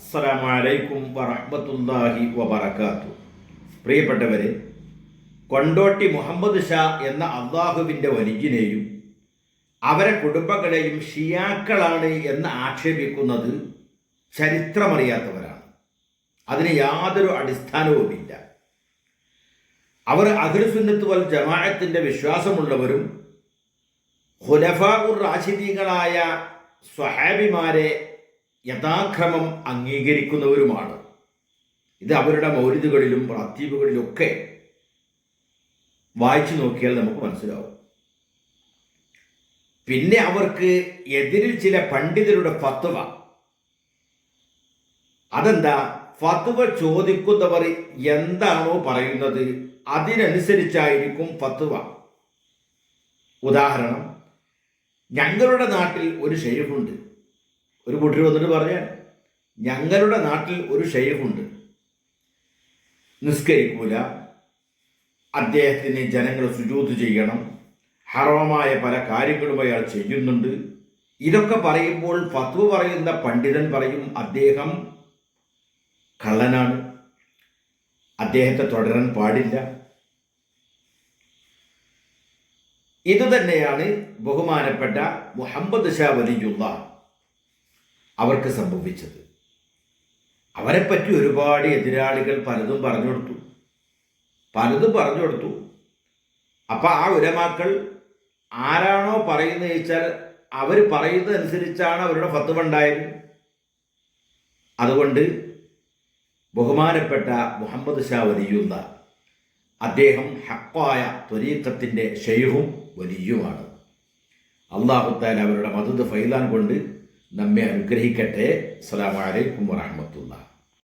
അസ്സലാമു അലൈക്കും വറഹ്മത്തുള്ളാഹി വബറകാത്തു പ്രിയപ്പെട്ടവരെ കൊണ്ടോട്ടി മുഹമ്മദ് ഷാ എന്ന അള്ളാഹുവിന്റെ വലിയനെയും അവരെ കുടുംബങ്ങളെയും ഷിയാക്കളാണ് എന്ന് ആക്ഷേപിക്കുന്നത് ചരിത്രമറിയാത്തവരാണ്. അതിന് യാതൊരു അടിസ്ഥാനവുമില്ല. അവർ അഖിൽസുന്നത്ത് വൽ ജമാഅത്തിന്റെ വിശ്വാസമുള്ളവരും ഹുലഫാ ഉർ റാഷിദീങ്ങളായ സ്വഹാബിമാരെ യഥാക്രമം അംഗീകരിക്കുന്നവരുമാണ്. ഇത് അവരുടെ മൗലിദുകളിലും പ്രാത്തീപുകളിലൊക്കെ വായിച്ചു നോക്കിയാൽ നമുക്ക് മനസ്സിലാവും. പിന്നെ അവർക്ക് എതിരിൽ ചില പണ്ഡിതരുടെ ഫത്വ. അതെന്താ? ഫത്വ ചോദിക്കുന്നവർ എന്താണോ പറയുന്നത് അതിനനുസരിച്ചായിരിക്കും ഫത്വ. ഉദാഹരണം ഞങ്ങളുടെ നാട്ടിൽ ഒരു ഷെയ്ഖുണ്ട് ഒരു കൂട്ടർ വന്നിട്ട് പറഞ്ഞാൽ ഞങ്ങളുടെ നാട്ടിൽ ഒരു ഷെയ്ഖുണ്ട്. നിസ്കരിക്കൂല. അദ്ദേഹത്തിന് ജനങ്ങൾ സുജൂത് ചെയ്യണം. ഹറമായ പല കാര്യങ്ങളും അയാൾ ചെയ്യുന്നുണ്ട്. ഇതൊക്കെ പറയുമ്പോൾ ഫത്വ പറയുന്ന പണ്ഡിതൻ പറയും അദ്ദേഹം കള്ളനാണ്. അദ്ദേഹത്തെ തുടരാൻ പാടില്ല. ഇതുതന്നെയാണ് ബഹുമാനപ്പെട്ട മുഹമ്മദ് ഷാ വലിയുള്ള അവർക്ക് സംഭവിച്ചത്. അവരെപ്പറ്റി ഒരുപാട് എതിരാളികൾ പലതും പറഞ്ഞു കൊടുത്തു. പലതും പറഞ്ഞു കൊടുത്തു. അപ്പോൾ ആ ഉലമാക്കൾ ആരാണോ പറയുന്നത് ചോദിച്ചാൽ അവർ പറയുന്നതനുസരിച്ചാണ് അവരുടെ ഫത്തുവുണ്ടായത് അതുകൊണ്ട് ബഹുമാനപ്പെട്ട മുഹമ്മദ് ഷാ വലിയുന്ന അദ്ദേഹം ഹക്കായ ത്വരീക്കത്തിന്റെ ഷെയ്ഹും വലിയുമാണ്. അള്ളാഹുത്താൽ അവരുടെ മതത് ഫൈലാൻ കൊണ്ട് നമ്മെ അനുഗ്രഹിക്കട്ടെ. അസ്സലാമു അലൈക്കും വറഹ്മത്തുള്ളാഹി.